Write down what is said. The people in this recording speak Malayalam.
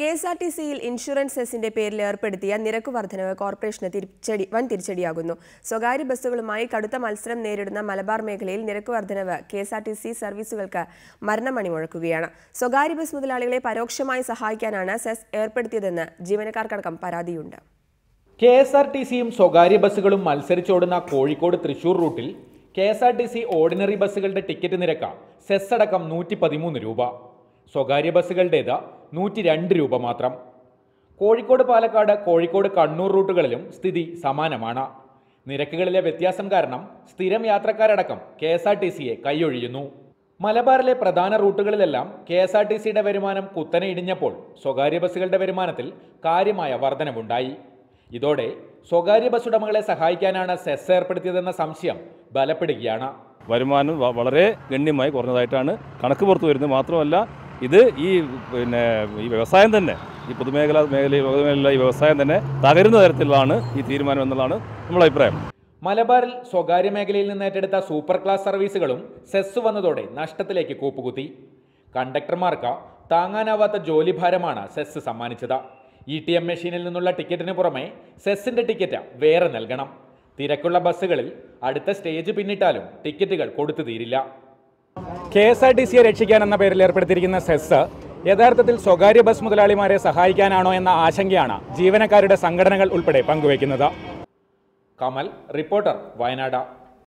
കെ എസ് ആർ ടി സിയിൽ ഇൻഷുറൻസ് സെസിന്റെ പേരിൽ ഏർപ്പെടുത്തിയ നിരക്ക് വർധനവ് കോർപ്പറേഷന് തിരിച്ചടി വൻ തിരിച്ചടിയാകുന്നു. സ്വകാര്യ ബസ്സുകളുമായി കടുത്ത മത്സരം നേരിടുന്ന മലബാർ മേഖലയിൽ നിരക്ക് വർധനവ് K S R T C സർവീസുകൾക്ക് മരണമണി മുഴക്കുകയാണ്. സ്വകാര്യ ബസ് മുതലാളികളെ പരോക്ഷമായി സഹായിക്കാനാണ് സെസ് ഏർപ്പെടുത്തിയതെന്ന് ജീവനക്കാർക്കടക്കം പരാതിയുണ്ട്. കെ എസ് ആർ ടി സിയും സ്വകാര്യ ബസ്സുകളും മത്സരിച്ചോടുന്ന കോഴിക്കോട് തൃശൂർ റൂട്ടിൽ K S R T C ordinary ബസ്സുകളുടെ ടിക്കറ്റ് നിരക്ക് സെസ് അടക്കം നൂറ്റി പതിമൂന്ന് രൂപ. സ്വകാര്യ ബസ്സുകളുടേത് നൂറ്റി രണ്ട് രൂപ മാത്രം. കോഴിക്കോട് പാലക്കാട് കോഴിക്കോട് കണ്ണൂർ റൂട്ടുകളിലും സ്ഥിതി സമാനമാണ്. നിരക്കുകളിലെ വ്യത്യാസം കാരണം സ്ഥിരം യാത്രക്കാരടക്കം കെ എസ് ആർ ടി സിയെ കൈയൊഴിയുന്നു. മലബാറിലെ പ്രധാന റൂട്ടുകളിലെല്ലാം കെ എസ് ആർ ടി സിയുടെ വരുമാനം കുത്തനെ ഇടിഞ്ഞപ്പോൾ സ്വകാര്യ ബസ്സുകളുടെ വരുമാനത്തിൽ കാര്യമായ വർധനവുണ്ടായി. ഇതോടെ സ്വകാര്യ ബസ് ഉടമകളെ സഹായിക്കാനാണ് സെസ് ഏർപ്പെടുത്തിയതെന്ന സംശയം ബലപ്പെടുകയാണ്. വരുമാനം വളരെ ഗണ്യമായി കുറഞ്ഞതായിട്ടാണ് കണക്ക് പുറത്തു വരുന്നത്. മാത്രമല്ല ഇത് ഈ പിന്നെ ഈ വ്യവസായം തന്നെ ഈ പൊതുമേഖല മേഖലയിൽ പൊതുമേഖല ഈ വ്യവസായം തന്നെ തകരുന്ന തരത്തിലാണ് ഈ തീരുമാനം എന്നുള്ളതാണ് നമ്മുടെ അഭിപ്രായം. മലബാറിൽ സ്വകാര്യ മേഖലയിൽ നിന്ന് ഏറ്റെടുത്ത സൂപ്പർ ക്ലാസ് സർവീസുകളും സെസ് വന്നതോടെ നഷ്ടത്തിലേക്ക് കൂപ്പുകുത്തി. കണ്ടക്ടർമാർക്ക് താങ്ങാനാവാത്ത ജോലിഭാരമാണ് സെസ് സമ്മാനിച്ചത്. ഇ ടി എം മെഷീനിൽ നിന്നുള്ള ടിക്കറ്റിന് പുറമെ സെസ്സിന്റെ ടിക്കറ്റ് വേറെ നൽകണം. തിരക്കുള്ള ബസ്സുകളിൽ അടുത്ത സ്റ്റേജ് പിന്നിട്ടാലും ടിക്കറ്റുകൾ കൊടുത്തു തീരില്ല. കെ എസ് ആർ ടി സിയെ രക്ഷിക്കാൻ എന്ന പേരിൽ ഏർപ്പെടുത്തിയിരിക്കുന്ന സെസ് യഥാർത്ഥത്തിൽ സ്വകാര്യ ബസ് മുതലാളിമാരെ സഹായിക്കാനാണോ എന്ന ആശങ്കയാണ് ജീവനക്കാരുടെ സംഘടനകൾ ഉൾപ്പെടെ പങ്കുവയ്ക്കുന്നത്. കമൽ റിപ്പോർട്ടർ വയനാട്.